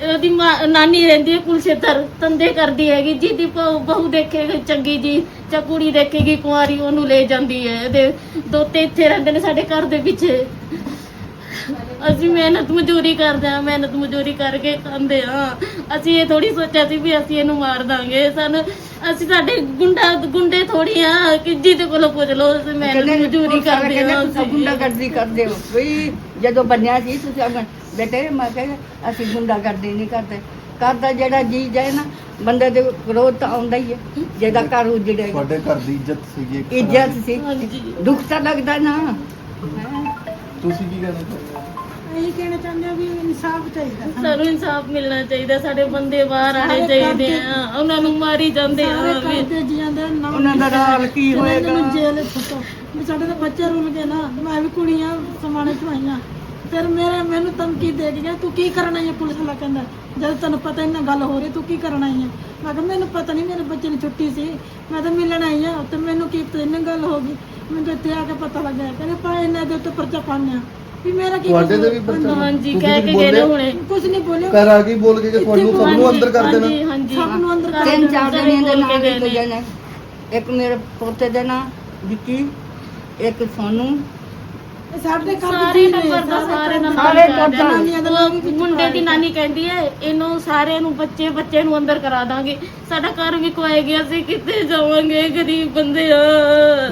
ਉਹਦੀ ਮਾਂ- ਨਾਨੀ ਰਹਿੰਦੀ ਹੈ ਕੁਲਛੇਤਰ ਤੰਦੇ ਕਰਦੀ ਹੈਗੀ, ਜਿਹਦੀ ਬਹੂ ਬਹੂ ਦੇਖੇਗੀ ਚੰਗੀ ਜੀ, ਜਾਂ ਕੁੜੀ ਦੇਖੇਗੀ ਕੁਆਰੀ, ਉਹਨੂੰ ਲੈ ਜਾਂਦੀ ਹੈ। ਇਹਦੇ ਦੋਤੇ ਇੱਥੇ ਰਹਿੰਦੇ ਨੇ ਸਾਡੇ ਘਰ ਦੇ ਪਿੱਛੇ। ਅਸੀਂ ਮਿਹਨਤ ਮਜ਼ਦੂਰੀ ਕਰਦੇ ਆ ਮਿਹਨਤ ਮਜ਼ਦੂਰੀ ਕਰਕੇ ਖਾਂਦੇ ਆ ਅਸੀਂ ਇਹ ਥੋੜੀ ਸੋਚਿਆ ਸੀ ਵੀ ਅਸੀਂ ਇਹਨੂੰ ਮਾਰ ਦਾਂਗੇ। ਸਾਨੂੰ ਅਸੀਂ ਸਾਡੇ ਗੁੰਡਾ ਗੁੰਡੇ ਥੋੜੀ ਆ ਕਿ ਜਿਹਦੇ ਕੋਲੋਂ ਪੁੱਛ ਲਓ ਅਸੀਂ ਮਿਹਨਤ ਮਜ਼ਦੂਰੀ ਕਰਦੇ ਆ ਤੁਸੀਂ ਗੁੰਡਾਗਰਦੀ ਕਰਦੇ ਹੋ। ਵੀ ਜਦੋਂ ਬੰਨਿਆ ਸੀ ਤੁਸੀਂ ਆਖਣ, ਬੇਟੇ ਮੈਂ ਕਿਹਾ ਅਸੀਂ ਗੁੰਡਾਗਰਦੀ ਨਹੀਂ ਕਰਦੇ। ਕਰਦਾ ਜਿਹੜਾ ਜੀ ਜਾਏ ਨਾ ਬੰਦੇ ਦੇ ਵਿਰੋਧ ਤਾਂ ਆਉਂਦਾ ਹੀ ਹੈ। ਜਿਹਦਾ ਘਰ ਉਜੜੇਗਾ ਤੁਹਾਡੇ ਘਰ ਦੀ ਇੱਜ਼ਤ ਸੀਗੀ ਇੱਕ ਤਰ੍ਹਾਂ ਇੱਜ਼ਤ ਸੀ। ਹਾਂਜੀ। ਦੁੱਖ ਤਾਂ ਲੱਗਦਾ ਨਾ। ਦੀ। ਤੁਸੀਂ ਕੀ ਕਹਿਣਾ ਇਹੀ ਕਹਿਣਾ ਚਾਹੁੰਦੇ ਆ ਵੀ ਇਨਸਾਫ ਚਾਹੀਦਾ ਸਾਨੂੰ। ਸਾਨੂੰ ਇਨਸਾਫ ਮਿਲਣਾ ਚਾਹੀਦਾ ਸਾਡੇ ਬੰਦੇ ਬਾਹਰ ਆਣੇ ਚਾਹੀਦੇ ਆ ਉਹਨਾਂ ਨੂੰ ਮਾਰੀ ਜਾਂਦੇ ਆ ਸਾਰੇ ਵੀ। ਕਰਦੇ ਜੀਂਦੇ ਨਾ ਉਹਨਾਂ ਦਾ ਹਾਲ ਕੀ ਹੋਏਗਾ? ਮੈਨੂੰ ਜੇਲ੍ਹ ਛੁੱਟੋ ਵੀ ਸਾਡੇ ਤਾਂ ਬੱਚੇ ਰੁਲ ਗਏ ਨਾ ਮੈਂ ਵੀ ਕੁੜੀਆਂ ਸਮਾਣੇ ਚਵਾਈਆਂ ਫਿਰ ਮੇਰੇ ਮੈਨੂੰ ਧਮਕੀ ਦੇ ਕੇ ਗਿਆ ਤੂੰ ਕੀ ਕਰਨਾ ਹੈ ਪੁਲਿਸ ਵਾਲਾ ਕਹਿੰਦਾ ਜਦ ਤੈਨੂੰ ਪਤਾ ਇਹਨਾਂ ਗੱਲ ਹੋ ਰਹੀ ਤੂੰ ਕੀ ਕਰਨਾ ਹੈ ਮੈਂ ਕਿਹਾ ਮੈਨੂੰ ਪਤਾ ਨਹੀਂ ਮੇਰੇ ਬੱਚੇ ਨੂੰ ਛੁੱਟੀ ਸੀ। ਮੈਂ ਤਾਂ ਮਿਲਣ ਆਈ ਆ ਤੇ ਮੈਨੂੰ ਕੀ ਇਹਨਾਂ ਗੱਲ ਹੋ ਗਈ? ਮੈਨੂੰ ਇੱਥੇ ਆ ਕੇ ਪਤਾ ਲੱਗਾ ਕਹਿੰਦੇ ਪਾ ਇਹਨਾਂ ਦੇ ਉੱਤੇ ਪਰਚਾ ਪਾਉਂਦੇ ਆ। ਵੀ ਮੇਰਾ ਕੀ ਤੁਹਾਡੇ ਤੇ ਵੀ ਪਰਚਾ ਹਾਂਜੀ ਤੁਸੀਂ ਕਹਿ ਵੀ ਕੇ ਗਏ ਨੇ ਬੋਲੇ? ਹੁਣੇ। ਕੁਝ ਨਹੀਂ ਬੋਲੇ ਘਰ ਆ ਕੇ ਹੀ ਬੋਲ ਕੇ ਕਿ ਤੁਹਾਨੂੰ ਸਭ ਨੂੰ ਅੰਦਰ ਕਰ ਦੇਣਾ। ਹਾਂਜੀ ਹਾਂਜੀ। ਸਭ ਨੂੰ ਅੰਦਰ ਕਰ ਤਿੰਨ ਚਾਰ ਸਾਰੇ ਜਣਿਆਂ ਦੇ ਬੋਲ ਨਾਂ ਕੇ ਲਿਖੇ ਗਏ ਗਏ ਨੇ। ਇੱਕ ਮੇਰੇ ਪੋਤੇ ਦੇ ਨਾਂ ਵਿੱਕੀ ਇੱਕ ਸੋਨੂੰ ਸਾਡੇ ਘਰ ਸਾਰੇ ਦੀ ਨੰਬਰ ਦਾ ਸਾਰੇ ਨੰਬਰ ਸਾਰੇ ਦਾ ਟੋਟਲ। ਨਾਨੀਆਂ ਦਾ ਨਾਮ ਵੀ ਮੁੰਡੇ ਦੀ ਨਾਨੀ ਕਹਿੰਦੀ ਹੈ ਇਹਨੂੰ ਸਾਰਿਆਂ ਨੂੰ ਬੱਚੇ ਬੱਚੇ ਨੂੰ ਅੰਦਰ ਕਰਾ ਦਾਂਗੇ। ਸਾਡਾ ਘਰ ਵੀ ਕੋਏ ਗਿਆ ਸੀ ਕਿੱਥੇ ਜਾਵਾਂਗੇ ਗਰੀਬ ਬੰਦੇ ਆ।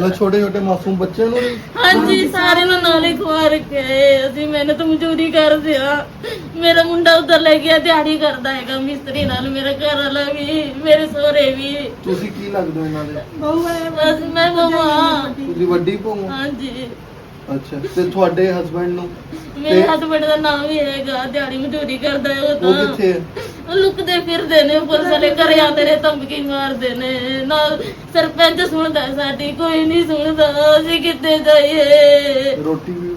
ਨਾ ਛੋਟੇ ਛੋਟੇ ਮਾਸੂਮ ਬੱਚਿਆਂ ਨੂੰ ਹਾਂਜੀ ਸਾਰੇ ਨੂੰ ਨਾਲੇ ਖਵਾ ਰੱਖਿਆ ਅਸੀਂ ਮਿਹਨਤ ਮਜ਼ਦੂਰੀ ਕਰਦੇ ਆ। ਮੇਰਾ ਮੁੰਡਾ ਉਧਰ ਲੈ ਗਿਆ ਦਿਹਾੜੀ ਕਰਦਾ ਹੈਗਾ ਮਿਸਤਰੀ ਨਾਲ ਮੇਰਾ ਘਰ ਵਾਲਾ ਵੀ ਮੇਰੇ ਸਹੁਰੇ ਵੀ। ਤੁਸੀਂ ਕੀ ਲੱਗਦੇ ਹੋ ਇਹਨਾਂ ਦੇ? ਬਹੂ ਹੈ ਬਸ ਮੈਂ ਮਮਾ ਤੁਸੀਂ ਵੱਡੀ ਭੂਆ। ਹਾਂਜੀ। ਅੱਛਾ ਤੇ ਤੁਹਾਡੇ ਹਸਬੰਡ ਨੂੰ? ਮੇਰੇ ਤੇ- ਹਸਬੰਡ ਦਾ ਨਾਮ ਵੀ ਹੈਗਾ ਦਿਹਾੜੀ ਮਜ਼ਦੂਰੀ ਕਰਦਾ ਹੈ ਉਹ ਉਹ ਤਾਂ ਕਿੱਥੇ ਹੈ? ਉਹ ਲੁਕਦੇ ਫਿਰਦੇ ਨੇ ਪੁਲਿਸ ਵਾਲੇ ਘਰੇ ਆਉਂਦੇ ਨੇ ਧਮਕੀ ਮਾਰਦੇ ਨੇ। ਨਾ ਸਰਪੰਚ ਸੁਣਦਾ ਸਾਡੀ ਕੋਈ ਨਹੀਂ ਸੁਣਦਾ ਅਸੀਂ ਕਿੱਥੇ ਜਾਈਏ? ਰੋਟੀ ਵੀ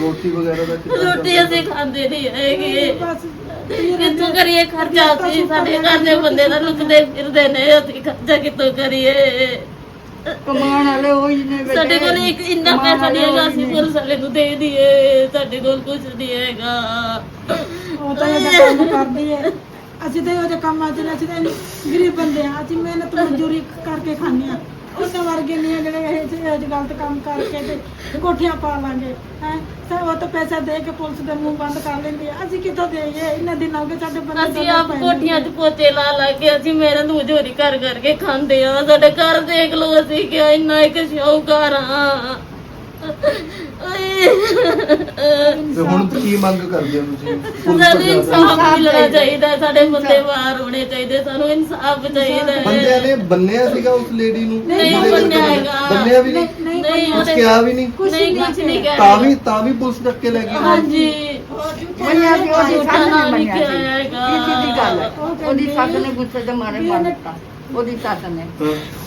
ਰੋਟੀ ਵਗੈਰਾ ਦਾ ਕਿੱਦਾਂ ਰੋਟੀ ਅਸੀਂ ਖਾਂਦੇ ਨਹੀਂ ਹੈਗੇ। ਕਿੱਥੋਂ ਕਰੀਏ ਖਰਚਾ? ਅਸੀਂ ਸਾਡੇ ਘਰ ਦੇ ਬੰਦੇ ਦਾ ਲੁਕਦੇ ਫਿਰਦੇ ਨੇ ਅਸੀਂ ਖਰਚਾ ਕਿੱਥੋਂ ਕਰੀਏ? ਕਮਾਉਣ ਵਾਲੇ ਉਹੀ ਨੇ ਬੇਟੇ। ਸਾਡੇ ਕੋਲ ਇੱਕ ਇੰਨਾ ਕਮਾਉਣ ਪੈਸਾ ਨਹੀਂ ਵਾਲੇ ਹੈਗਾ ਉਹੀ ਅਸੀਂ ਨੇ। ਪੁਲਿਸ ਵਾਲੇ ਨੂੰ ਦੇ ਦਈਏ ਸਾਡੇ ਕੋਲ ਕੁਝ ਨਹੀਂ ਹੈਗਾ ਉਹ ਤਾਂ ਕੰਮ ਕਰਦੀ ਹੈ ਅਸੀਂ ਤਾਂ ਜਿਹੇ ਕੰਮਾਂ 'ਚ ਨਹੀਂ, ਅਸੀਂ ਤਾਂ ਗਰੀਬ ਬੰਦੇ ਆ ਅਸੀਂ ਮਿਹਨਤ ਮਜ਼ਦੂਰੀ ਕਰਕੇ ਖਾਂਦੇ ਆ ਉਹਨਾਂ ਵਰਗੇ ਨਹੀਂ ਆ ਜਿਹੜੇ ਇਹ ਜਿਹੇ ਜਿਹੇ ਗਲਤ ਕੰਮ ਕਰਕੇ ਤੇ ਕੋਠੀਆਂ ਪਾ ਲਾਂਗੇ ਹੈ? ਤਾਂ ਉਹ ਤਾਂ ਪੈਸਾ ਦੇ ਕੇ ਪੁਲਿਸ ਦੇ ਮੂੰਹ ਬੰਦ ਕਰ ਲੈਂਦੇ ਆ। ਅਸੀਂ ਕਿੱਥੋਂ ਦੇਈਏ? ਇਹਨਾਂ ਦਿਨਾਂ ਹੋ ਗਏ ਸਾਡੇ ਬੰਦੇ ਅਸੀਂ ਆਪ ਕੋਠੀਆਂ 'ਚ ਪੋਚੇ ਲਾ ਲਾ ਕੇ ਅਸੀਂ ਮਿਹਨਤ ਮਜ਼ਦੂਰੀ ਕਰ ਕਰਕੇ ਖਾਂਦੇ ਆ। ਸਾਡੇ ਘਰ ਦੇਖ ਲਓ ਅਸੀਂ ਕਿ ਇੰਨਾ ਇੱਕ ਸ਼ੌਕਰ ਆ। ਤੇ ਹੁਣ ਕੀ ਮੰਗ ਕਰਦੇ ਹੋ ਤੁਸੀਂ? ਪੁਲਿਸ ਸਾਨੂੰ ਇਨਸਾਫ ਮਿਲਣਾ ਚਾਹੀਦਾ ਸਾਡੇ ਬੰਦੇ ਬਾਹਰ ਹੋਣੇ ਚਾਹੀਦੇ ਸਾਨੂੰ ਇਨਸਾਫ ਚਾਹੀਦਾ ਬੰਦਿਆਂ ਹੈ ਨੇ ਬੰਨਿਆ ਸੀਗਾ ਉਸ ਲੇਡੀ ਨੂੰ? ਨਹੀਂ ਬੰਨਿਆ ਹੈਗਾ। ਬੰਨਿਆ ਵੀ ਨਹੀਂ? ਨਹੀਂ ਕੁਝ ਉਹਦੇ ਕਿਹਾ ਵੀ ਨਹੀਂ? ਨਹੀਂ ਕੁਝ ਨਹੀਂ ਤਾਂ ਕਹਿ ਵੀ ਤਾਂ ਵੀ ਪੁਲਿਸ ਚੱਕ ਕੇ ਲੈ ਗਈ। ਹਾਂਜੀ। ਮੰਨਿਆ ਸੀ ਉਹਦੀ ਝੂਠਾ ਸੱਸ ਨਾਮ ਨੇ ਲਿਖਿਆ ਮੰਨਿਆ ਸੀ। ਹੈਗਾ। ਇਹ ਸਿੱਧੀ ਗੱਲ ਹੈ। ਉਹਦੀ ਸੱਸ ਨੇ ਗੁੱਸੇ ਦੇ ਮਾਰੇ ਮਾਰ ਦਿੱਤਾ ਉਹਦੀ ਸੱਸ ਨੇ।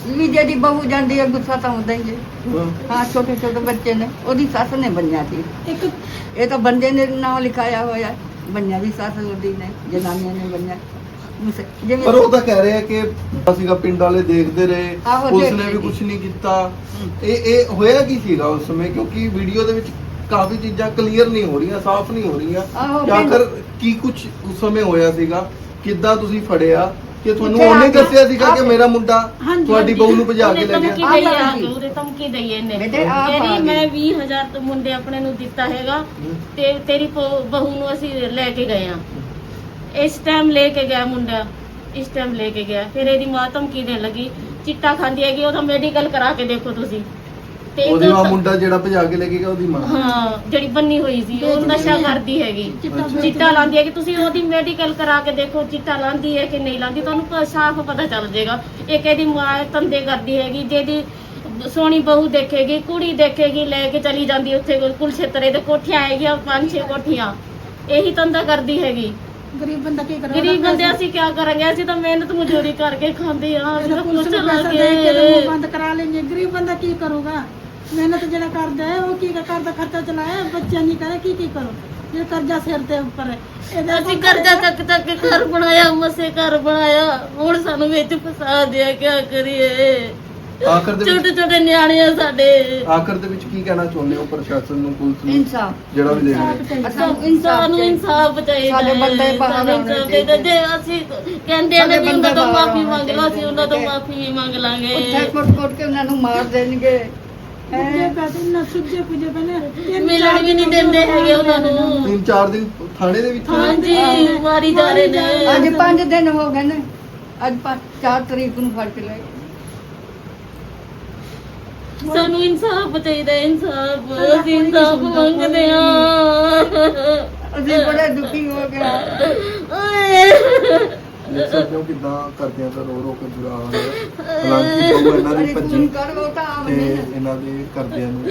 ਵੀ ਜਿਹਦੀ ਬਹੂ ਜਾਂਦੀ ਹੈ ਗੁੱਸਾ ਤਾਂ ਹੁੰਦਾ ਹੀ ਹੈ। ਹਾਂ। ਛੋਟੇ ਛੋਟੇ ਬੱਚੇ ਨੇ ਉਹਦੀ ਸੱਸ ਨੇ ਬੰਨਿਆ ਸੀ। ਇੱਕ ਇਹ ਤਾਂ ਬੰਦੇ ਨੇ ਨਾਮ ਲਿਖਾਇਆ ਹੋਇਆ ਹੈ। ਬੰਨਿਆ ਵੀ ਸੱਸ ਉਹਦੀ ਨੇ ਜਨਾਨੀਆਂ ਨੇ ਬੰਨਿਆ। ਪਰ ਉਹ ਤਾਂ ਕਹਿ ਰਿਹਾ ਕਿ ਸੀਗਾ ਪਿੰਡ ਵਾਲੇ ਦੇਖਦੇ ਰਹੇ ਨੇ ਦੇਖਦੇ ਵੀ। ਕੁਝ ਨਹੀਂ ਕੀਤਾ। ਇਹ ਇਹ ਹੋਇਆ ਕੀ ਸੀਗਾ ਉਸ ਸਮੇਂ? ਕਿਉਂਕਿ ਵੀਡੀਓ ਦੇ ਵਿੱਚ ਕਾਫੀ ਚੀਜ਼ਾਂ ਕਲੀਅਰ ਨਹੀਂ ਹੋ ਰਹੀਆਂ ਸਾਫ਼ ਨਹੀਂ ਹੋ ਰਹੀਆਂ। ਕਿ ਆਖਰ ਕੀ ਕੁਝ ਉਸ ਸਮੇਂ ਹੋਇਆ ਸੀਗਾ? ਕਿੱਦਾਂ ਤੁਸੀਂ ਫੜਿਆ? ਕਿ ਤੁਹਾਨੂੰ ਉੱਥੇ ਆ ਉਹਨੇ ਕੇ- ਦੱਸਿਆ ਸੀਗਾ ਕਿ ਮੇਰਾ ਮੁੰਡਾ ਹਾਂਜੀ, ਤੁਹਾਡੀ ਬਹੂ ਨੂੰ ਭਜਾ ਕੇ ਉਹਨੇ ਲੈ ਧਮਕੀ ਗਿਆ। ਦਈ ਆ ਧਮਕੀ। ਉਹਦੇ ਧਮਕੀ ਦਈ ਇਹਨੇ? ਬੇਟੇ ਆਹ ਪਾ ਕਹਿੰਦੀ ਦੇ। ਮੈਂ 20000 ਤੋਂ ਮੁੰਡੇ ਆਪਣੇ ਨੂੰ ਦਿੱਤਾ ਹੈਗਾ ਤੇ ਤੇਰੀ ਪ- ਬਹੂ ਨੂੰ ਅਸੀਂ ਲੈ ਕੇ ਗਏ ਆ। ਇਸ ਟਾਈਮ ਲੈ ਕੇ ਗਿਆ ਮੁੰਡਾ ਇਸ ਟਾਈਮ ਲੈ ਕੇ ਗਿਆ। ਫਿਰ ਇਹਦੀ ਮਾਂ ਧਮਕੀ ਦੇਣ ਲੱਗੀ? ਚਿੱਟਾ ਖਾਂਦੀ ਹੈਗੀ ਉਹਦਾ ਮੈਡੀਕਲ ਕਰਾ ਕੇ ਦੇਖੋ ਤੁਸੀਂ। ਤੇ ਉਹਦੇ ਆ ਮੁੰਡਾ ਜਿਹੜਾ ਭਜਾ ਕੇ ਲੈ ਕੇ ਗਿਆ ਉਹਦੀ ਮਾਂ। ਹਾਂ ਜਿਹੜੀ ਬੰਨੀ ਹੋਈ ਸੀ ਉਹ ਨਸ਼ਾ ਕਰਦੀ ਹੈਗੀ। ਚਿੱਟਾ ਲਾਂਦੀ ਹੈ ਕਿ ਤੁਸੀਂ ਉਹਦੀ ਮੈਡੀਕਲ ਕਰਾ ਕੇ ਦੇਖੋ ਚਿੱਟਾ ਲਾਂਦੀ ਹੈ ਕਿ ਨਹੀਂ ਲਾਂਦੀ ਤੁਹਾਨੂੰ ਸਾਫ਼ ਪਤਾ ਚੱਲ ਜਾਏਗਾ। ਇੱਕ ਇਹਦੀ ਮਾਂ ਧੰਦੇ ਕਰਦੀ ਹੈਗੀ ਜਿਹਦੀ ਸੋਹਣੀ ਬਹੂ ਦੇਖੇਗੀ ਕੁੜੀ ਦੇਖੇਗੀ ਲੈ ਕੇ ਚਲੀ ਜਾਂਦੀ ਉੱਥੇ ਕੁਲਛੇਤਰੇ ਦੇ ਕੋਠੀਆਂ ਹੈਗੀਆਂ ਪੰਜ ਛੇ ਕੋਠੀਆਂ। ਇਹੀ ਧੰਦਾ ਕਰਦੀ ਹੈਗੀ। ਗਰੀਬ ਬੰਦਾ ਕੀ ਕਰੇ? ਗਰੀਬ ਬੰਦੇ ਅਸੀਂ ਕੀ ਕਰਾਂਗੇ? ਅਸੀਂ ਤਾਂ ਮਿਹਨਤ ਮਜ਼ਦੂਰੀ ਕਰਕੇ ਖਾਂਦੇ ਆ ਅਸੀਂ ਤਾਂ ਪੁਲਿਸ ਕੁਛ ਨੂੰ ਪੈਸਾ ਲਾਂਗੇ। ਦੇ ਕੇ ਤੇ ਮੂੰਹ ਬੰਦ ਕਰਾ ਲੈਂਗੇ ਗਰੀਬ ਬੰਦਾ ਕੀ ਕਰੂਗਾ? ਮਿਹਨਤ ਜਿਹੜਾ ਕਰਦਾ ਹੈ ਉਹ ਕੀ ਕਰਦਾ ਖਰਚਾ ਚਲਾਇਆ ਬੱਚਿਆਂ ਨਹੀਂ ਕਰੇ ਕੀ ਕੀ ਕਰੋ? ਜੇ ਕਰਜ਼ਾ ਸਿਰ ਤੇ ਉੱਪਰ ਹੈ ਇਹਦਾ ਅਸੀਂ ਕਰਜ਼ਾ ਚੱਕ ਚੱਕ ਕੇ ਘਰ ਬਣਾਇਆ ਮਸੇ ਘਰ ਬਣਾਇਆ। ਹੁਣ ਸਾਨੂੰ ਵਿੱਚ ਫਸਾ ਦਿਆ ਕੀ ਕਰੀਏ? ਆਖਰ ਦੇ ਛੋਟੇ ਵਿੱਚ ਛੋਟੇ ਨਿਆਣੇ ਆ ਸਾਡੇ। ਆਖਰ ਦੇ ਵਿੱਚ ਕੀ ਕਹਿਣਾ ਚਾਹੁੰਦੇ ਹੋ ਪ੍ਰਸ਼ਾਸਨ ਨੂੰ ਪੁਲਿਸ ਨੂੰ? ਇਨਸਾਫ। ਜਿਹੜਾ ਵੀ ਦੇ ਰਿਹਾ ਇਨਸਾਫ਼ ਅਸਾਂ ਇਨਸਾਨ ਨੂੰ ਇਨਸਾਫ ਚਾਹੀਦਾ ਸਾਡੇ ਹੈ। ਬੰਦੇ ਬਾਹਰ ਸਾਨੂੰ ਆਉਣੇ ਚਾਹੀਦਾ। ਜੇ ਅਸੀਂ ਕਹਿੰਦੇ ਨੇ ਸਾਡੇ ਵੀ ਉਹਨਾਂ ਤੋਂ ਮਾਫੀ ਮੰਗ ਲਓ ਅਸੀਂ ਉਹਨਾਂ ਤੋਂ। ਮਾਫੀ ਮੰਗ ਉੱਥੇ ਲਾਂਗੇ ਕੁੱਟ ਕੁੱਟ ਕੇ ਉਹਨਾਂ ਨੂੰ ਮਾਰ ਦੇਣਗੇ। ਮਿਲਣ ਵੀ ਨਹੀਂ ਦਿੰਦੇ ਹੈਗੇ ਉਹਨਾਂ ਨੂੰ। ਤਿੰਨ ਚਾਰ ਦਿਨ ਥਾਣੇ ਦੇ ਵਿੱਚ ਹਾਂਜੀ ਮਾਰੀ ਜਾ ਰਹੇ ਨੇ। ਅੱਜ 5 ਦਿਨ ਹੋ ਗਏ ਨੇ। ਅੱਜ 4 ਤਰੀਕ ਨੂੰ ਫੜ ਕੇ ਲੈ ਗਏ। ਸਾਨੂੰ ਇਨਸਾਫ ਚਾਹੀਦਾ ਹੈ, ਇਨਸਾਫ। ਅਸੀਂ ਇਨਸਾਫ ਮੰਗਦੇ ਆ ਅਸੀਂ ਬੜੇ ਦੁਖੀ ਹੋ ਗਏ। ਦੇਖ ਸਕਦੇ ਹੋ ਕਿਦਾਂ ਕਰਦਿਆਂ ਦਾ ਰੋ ਰੋ ਕੇ ਬੁਰਾ ਹਾਲ ਹੈ। ਹਾਲਾਂਕਿ ਬਹੂ ਇਹਨਾਂ ਦੀ ਅਰੇ ਭੱਜੀ ਫੋਨ ਕਰੋ ਤਾਂ ਤੇ ਆਵਨੇ ਇਹਨਾਂ ਦੇ ਕਰਦਿਆਂ ਨੂੰ।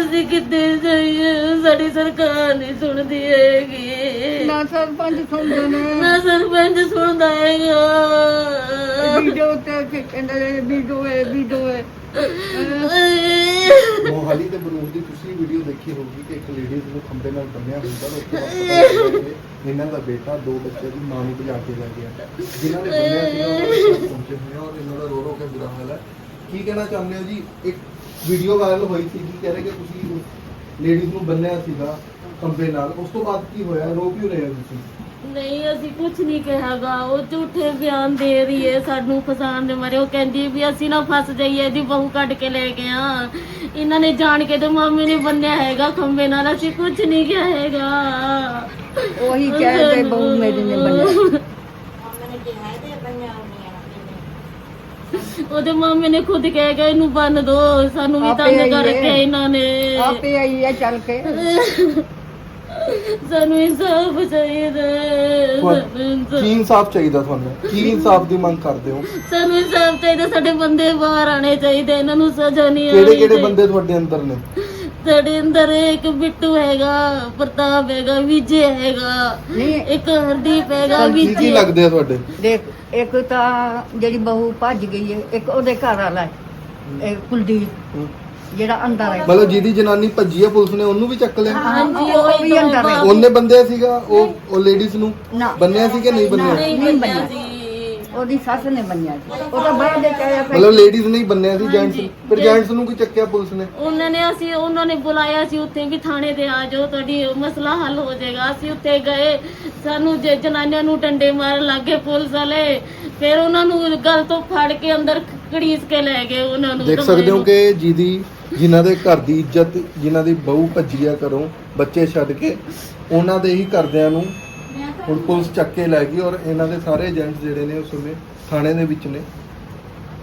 ਅਸੀਂ ਕਿੱਥੇ ਜਾਈਏ? ਸਾਡੀ ਸਰਕਾਰ ਨਹੀਂ ਸੁਣਦੀ ਹੈਗੀ। ਨਾ ਸਰਪੰਚ ਸੁਣਦੇ ਨੇ। ਨਾ ਸਰਪੰਚ ਸੁਣਦਾ ਹੈਗਾ। ਵੀਡੀਓ ਤੇ ਕਿ ਕਹਿੰਦੇ ਨੇ ਵੀਡੀਓ ਹੈ ਵੀਡੀਓ ਹੈ। ਮੋਹਾਲੀ ਤੇ ਬਨੂੜ ਦੀ ਤੁਸੀਂ ਵੀਡੀਓ ਦੇਖੀ ਹੋਊਗੀ ਕਿ ਇੱਕ ਲੇਡੀਜ਼ ਨੂੰ ਖੰਬੇ ਨਾਲ ਬੰਨਿਆ ਹੁੰਦਾ ਉਸ ਤੋਂ ਬਾਅਦ ਪਤਾ ਲੱਗਿਆ ਇਹਨਾਂ ਦਾ ਬੇਟਾ ਦੋ ਬੱਚੇ ਦੀ ਮਾਂ ਨੂੰ ਭਜਾ ਕੇ ਲੈ ਗਿਆ। ਜਿਨ੍ਹਾਂ ਨੇ ਬੰਨਿਆ ਸੀਗਾ, ਉਹ ਘਰ ਪਹੁੰਚੇ ਹੋਏ ਆ ਔਰ ਇਹਨਾਂ ਦਾ ਰੋ ਰੋ ਕੇ ਬੁਰਾ ਹਾਲ ਹੈ। ਕੀ ਕਹਿਣਾ ਚਾਹੁੰਦੇ ਹੋ ਜੀ? ਇੱਕ ਵੀਡੀਓ ਵਾਇਰਲ ਹੋਈ ਸੀ, ਕਿ ਕਹਿ ਰਹੇ ਕਿ ਤੁਸੀਂ ਲੇਡੀਜ਼ ਨੂੰ ਬੰਨਿਆ ਸੀਗਾ ਖੰਬੇ ਨਾਲ। ਉਸ ਤੋਂ ਬਾਅਦ ਕੀ ਹੋਇਆ? ਰੋ ਕਿਉਂ ਰਹੇ ਹੋ ਤੁਸੀਂ? ਨਹੀਂ ਅਸੀਂ ਕੁਝ ਨਹੀਂ ਕਿਹਾਗਾ। ਉਹ ਝੂਠੇ ਬਿਆਨ ਦੇ ਰਹੀ ਹੈ ਸਾਨੂੰ ਫਸਾਉਣ ਦੇ ਮਾਰੇ। ਉਹ ਕਹਿੰਦੀ ਵੀ ਅਸੀਂ ਨਾ ਫਸ ਜਾਈਏ ਇਹਦੀ ਬਹੂ ਕੱਢ ਕੇ ਲੈ ਗਿਆ ਇਹਨਾਂ ਨੇ ਜਾਣ ਕੇ ਤੇ ਮਾਮੇ ਨੇ ਬੰਨਿਆ ਹੈਗਾ ਖੰਬੇ ਨਾਲ। ਅਸੀਂ ਕੁਝ ਨਹੀਂ ਕਿਹਾ ਹੈਗਾ। ਉਹੀ ਕਹਿੰਦੇ ਬਹੂ ਮੇਰੀ ਨੇ ਬੰਨਿਆ ਉਹਦੇ ਮਾਮੇ ਨੇ ਖੁਦ ਕਹਿ ਗਿਆ ਇਹਨੂੰ ਬੰਨ ਦੋ। ਸਾਨੂੰ ਵੀ ਤੰਗ। ਕਰਕੇ ਇਹਨਾਂ ਨੇ। ਆਪੇ ਆਈ ਹੈ ਚੱਲ ਕੇ। ਸਾਨੂੰ ਇਨਸਾਫ ਚਾਹੀਦਾ ਹੈ। ਸਾਨੂੰ ਇਨਸਾਫ਼- ਕੀ ਇਨਸਾਫ ਚਾਹੀਦਾ ਤੁਹਾਨੂੰ? ਕੀ ਇਨਸਾਫ ਦੀ ਮੰਗ ਕਰਦੇ ਹੋ? ਸਾਨੂੰ ਇਨਸਾਫ ਚਾਹੀਦਾ ਸਾਡੇ ਬੰਦੇ ਬਾਹਰ ਆਣੇ ਚਾਹੀਦੇ ਇਹਨਾਂ ਨੂੰ ਸਜ਼ਾ ਨਹੀਂ ਕਿਹੜੇ ਆਉਣੀ ਕਿਹੜੇ ਚਾਹੀਦੀ। ਬੰਦੇ ਤੁਹਾਡੇ ਅੰਦਰ ਨੇ? ਸਾਡੇ ਅੰਦਰ ਇੱਕ ਬਿੱਟੂ ਹੈਗਾ ਪ੍ਰਤਾਪ ਹੈਗਾ ਵਿਜੇ ਹੈਗਾ ਨਹੀਂ। ਇੱਕ ਹਰਦੀਪ ਹੈਗਾ ਕੀ ਕੀ ਵਿਜੇ। ਲੱਗਦੇ ਆ ਤੁਹਾਡੇ? ਦੇਖ ਇੱਕ ਤਾਂ ਜਿਹੜੀ ਬਹੂ ਭੱਜ ਗਈ ਹੈ ਇੱਕ ਉਹਦੇ ਘਰ ਵਾਲਾ ਹੈ ਇਹ ਕੁਲਦੀਪ। ਹਮ। ਜਿਹੜਾ ਅੰਦਰ ਹੈ ਮਤਲਬ ਜਿਹਦੀ ਜਨਾਨੀ ਭੱਜੀ ਆ ਪੁਲਿਸ ਨੇ ਉਹਨੂੰ ਵੀ ਚੱਕ ਲਿਆ? ਹਾਂਜੀ ਉਹ ਉਹ ਵੀ ਅੰਦਰ ਹੈ। ਉਹਨੇ ਬੰਦਿਆ ਸੀਗਾ? ਉਹ ਉਹ ਲੇਡੀਜ਼ ਨੂੰ? ਨਾ। ਬੰਨਿਆ ਸੀ ਕਿ ਨਹੀਂ ਬੰਨਿਆ? ਨਹੀਂ ਨਹੀਂ ਬੰਨਿਆ ਉਹਦੀ ਸੱਸ ਨੇ ਬੰਨਿਆ ਸੀ। ਉਹ ਤਾਂ ਬਾਹਰ ਦੇ ਕੇ ਆਇਆ ਫਿਰ। ਮਤਲਬ ਲੇਡੀਜ਼ ਨਹੀਂ ਬੰਨਿਆ ਸੀ ਜੈਂਟਸ ਹਾਂਜੀ। ਫਿਰ ਜੈਂਟਸ ਨੂੰ ਕੀ ਚੱਕਿਆ ਪੁਲਿਸ ਨੇ? ਉਹਨਾਂ ਨੇ ਅਸੀਂ ਉਹਨਾਂ ਨੇ ਬੁਲਾਇਆ ਸੀ ਉੱਥੇ ਵੀ ਥਾਣੇ ਤੇ ਆ ਜਾਓ ਤੁਹਾਡੀ ਮਸਲਾ ਹੱਲ ਹੋ ਜਾਏਗਾ। ਅਸੀਂ ਉੱਥੇ ਗਏ। ਸਾਨੂੰ ਜੇ ਜਨਾਨੀਆਂ ਨੂੰ ਡੰਡੇ ਮਾਰਨ ਲੱਗੇ ਪੁਲਿਸ ਵਾਲੇ ਫਿਰ ਉਹਨਾਂ ਨੂੰ ਗਲ ਤੋਂ ਫੜ ਕੇ ਅੰਦਰ ਘੜੀਸ ਕੇ ਲੈ ਗਏ ਉਹਨਾਂ ਨੂੰ ਦੇਖ ਸਕਦੇ ਹੋ ਕਿ ਜਿਹਦੀ ਜਿਨ੍ਹਾਂ ਦੇ ਘਰ ਦੀ ਇੱਜ਼ਤ ਜਿਨ੍ਹਾਂ ਦੀ ਬਹੂ ਭੱਜੀ ਆ ਘਰੋਂ ਬੱਚੇ ਛੱਡ ਕੇ ਉਹਨਾਂ ਦੇ ਹੀ ਘਰਦਿਆਂ ਨੂੰ ਹੁਣ ਪੁਲਿਸ ਚੱਕ ਕੇ ਲੈ ਗਈ ਔਰ ਇਹਨਾਂ ਦੇ ਸਾਰੇ ਏਜੰਟ ਜਿਹੜੇ ਨੇ ਉਸ ਸਮੇਂ ਥਾਣੇ ਦੇ ਵਿੱਚ ਨੇ।